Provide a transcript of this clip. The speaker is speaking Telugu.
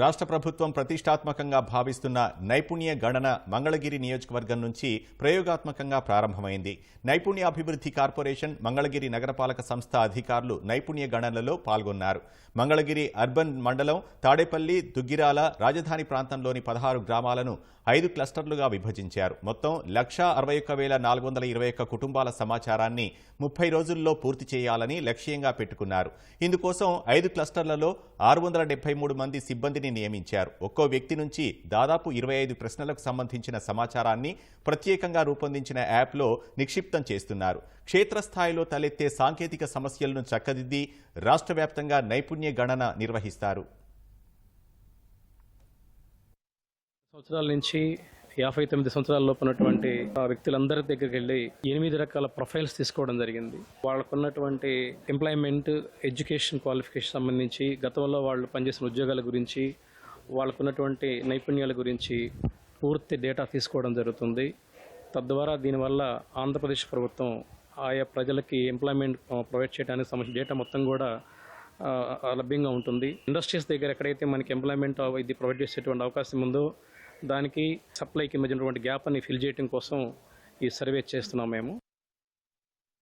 రాష్ట్ర ప్రభుత్వం ప్రతిష్టాత్మకంగా భావిస్తున్న నైపుణ్య గణన మంగళగిరి నియోజకవర్గం నుంచి ప్రయోగాత్మకంగా ప్రారంభమైంది. నైపుణ్యాభివృద్ధి కార్పొరేషన్ మంగళగిరి నగరపాలక సంస్థ అధికారులు నైపుణ్య గణనలో పాల్గొన్నారు. మంగళగిరి అర్బన్ మండలం తాడేపల్లి దుగ్గిరాల రాజధాని ప్రాంతంలోని పదహారు గ్రామాలను ఐదు క్లస్టర్లుగా విభజించారు. మొత్తం లక్ష అరవై ఒక్క వేల నాలుగు వందల ఇరవై ఒక్క కుటుంబాల సమాచారాన్ని ముప్పై రోజుల్లో పూర్తి చేయాలని లక్ష్యంగా పెట్టుకున్నారు. ఇందుకోసం ఐదు క్లస్టర్లలో ఆరు వందల డెబ్బై మూడు మంది సిబ్బందిని నియమించారు. ఒక్కో వ్యక్తి నుంచి దాదాపు ఇరవై ఐదు ప్రశ్నలకు సంబంధించిన సమాచారాన్ని ప్రత్యేకంగా రూపొందించిన యాప్లో నిక్షిప్తం చేస్తున్నారు. క్షేత్రస్థాయిలో తలెత్తే సాంకేతిక సమస్యలను చక్కదిద్ది రాష్ట్ర వ్యాప్తంగా నైపుణ్య గణన నిర్వహిస్తారు. సంవత్సరాల నుంచి యాభై తొమ్మిది సంవత్సరాల లోపు ఉన్నటువంటి ఆ వ్యక్తులందరి దగ్గరికి వెళ్ళి ఎనిమిది రకాల ప్రొఫైల్స్ తీసుకోవడం జరిగింది. వాళ్ళకున్నటువంటి ఎంప్లాయ్మెంట్ ఎడ్యుకేషన్ క్వాలిఫికేషన్ సంబంధించి గతంలో వాళ్ళు పనిచేసిన ఉద్యోగాల గురించి వాళ్ళకున్నటువంటి నైపుణ్యాల గురించి పూర్తి డేటా తీసుకోవడం జరుగుతుంది. తద్వారా దీనివల్ల ఆంధ్రప్రదేశ్ ప్రభుత్వం ఆయా ప్రజలకి ఎంప్లాయ్మెంట్ ప్రొవైడ్ చేయడానికి సంబంధించిన డేటా మొత్తం కూడా లభ్యంగా ఉంటుంది. ఇండస్ట్రీస్ దగ్గర ఎక్కడైతే మనకి ఎంప్లాయ్మెంట్ ఇది ప్రొవైడ్ చేసేటువంటి అవకాశం ఉందో దానికి సప్లైకి మధ్య ఉన్నటువంటి గ్యాప్ అని ఫిల్ చేయడం కోసం ఈ సర్వే చేస్తున్నాం మేము.